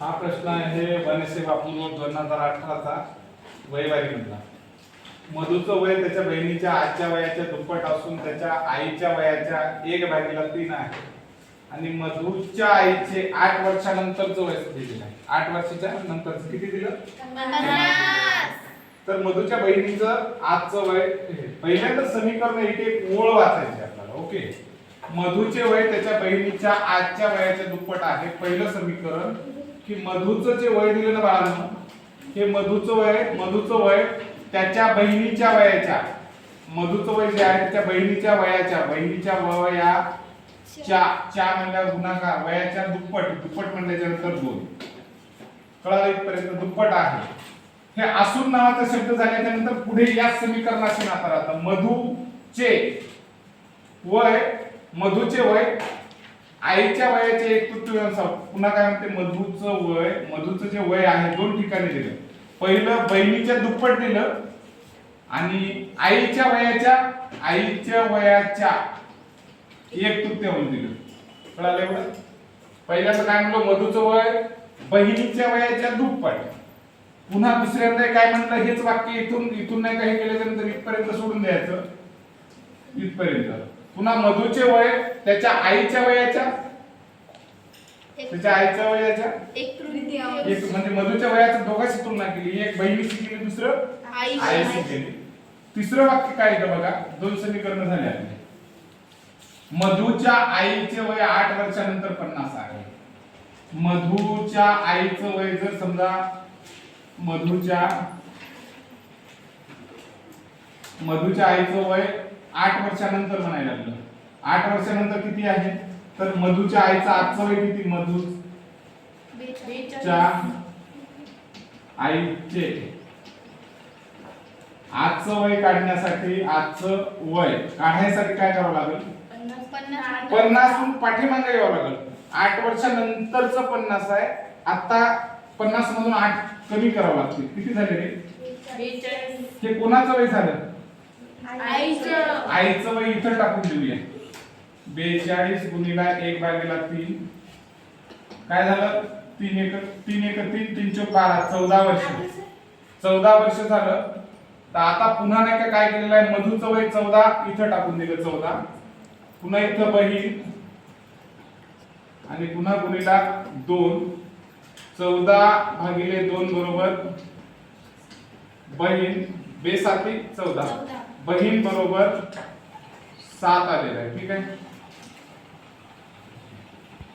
हा प्रश्न आहे वनसेवा पूर्व दोन हजार अठराचा वयवारी मधला मधूचं वय त्याच्या बहिणीच्या आजच्या वयाच्या दुप्पट असून त्याच्या आईच्या वयाच्या एक भागीला तीन आहे. आणि मधूच्या आईचे आठ वर्षानंतरचं वय दिलेलं आहे आठ वर्षाच्या नंतरचं किती दिलं? तर मधूच्या बहिणीचं आजचं वय हे. पहिल्यांदा समीकरण एक एक ओळ वाचायची आपल्याला ओके? मधूचे वय त्याच्या बहिणीच्या आजच्या वयाच्या दुप्पट आहे पहिलं समीकरण की मधूचं जे वय दिलं ना बाळांनो हे मधूचं वय मधूचं वय त्याच्या बहिणीच्या वयाच्या. मधूचं वय जे आहे त्या बहिणीच्या वयाच्या. बहिणीच्या वयाच्या च्या म्हणल्या गुणाकार वयाच्या दुप्पट दुप्पट म्हणल्याच्या नंतर दोन. कळालं इथपर्यंत दुप्पट आहे. हे असून नावाचा शब्द झाल्याच्यानंतर पुढे या समीकरणाशी नाता राहतं. मधूचे वय मधूचे वय आईच्या वयाचे एक तृतीयांश पुन्हा काय म्हणते? मधूचं वय मधूचं जे वय आहे दोन ठिकाणी दिलं. पहिलं बहिणीच्या दुप्पट दिलं आणि आईच्या वयाच्या आईच्या वयाच्या एक तृतीयांश दिलं. कळालं एवढं? पहिल्याचं काय म्हणलं? मधूचं वय बहिणीच्या वयाच्या दुप्पट. पुन्हा दुसऱ्यांदा काय म्हणलं? हेच वाक्य इथून इथून नाही काही केल्यानंतर इथपर्यंत सोडून द्यायचं. इथपर्यंत. पुन्हा मधूचे वय त्याच्या आईच्या वयाच्या? त्याच्या आईच्या वयाच्या? एक म्हणजे मधूच्या वयाच्या दोघांची तुलना केली. एक बहिणीची केली दुसरं आईची केली. तिसरं वाक्य काय का बघा? दोन समीकरण झाले आपले. मधूच्या आईचे वय आठ वर्षानंतर पन्नास आहे. मधूच्या आईचं वय जर समजा मधूच्या मधूच्या आईचं वय आठ वर्षानंतर म्हणायला लागलं. आठ वर्षानंतर किती आहे? तर मधूच्या आईचं आजचं वय किती? मधूच्या आईचे. आजचं वय काढण्यासाठी आजचं वय काढण्यासाठी काय करावं लागेल? पन्नासून पाठीमागे यावं लागेल. आठ वर्षानंतरच पन्नास आहे. आता पन्नास मधून आठ कमी करावं लागते किती झाले रे? हे कोणाचं वय झालं? आईचं. वय इथं टाकून देऊया. बेचाळीस गुणिला एक भागेला तीन. काय झालं? तीन एक तीन एक तीन तीन चौक बारा चौदा वर्ष. चौदा वर्ष झालं. तर आता पुन्हा नाही का काय केलेलं आहे? मधूचं वय चौदा इथं टाकून दिलं चौदा. पुन्हा इथं बहीण. आणि पुन्हा गुणिला दोन. चौदा भागिले दोन बरोबर बहीण. बेसाती चौदा. बहीण बरोबर सात आलेला आहे ठीक आहे?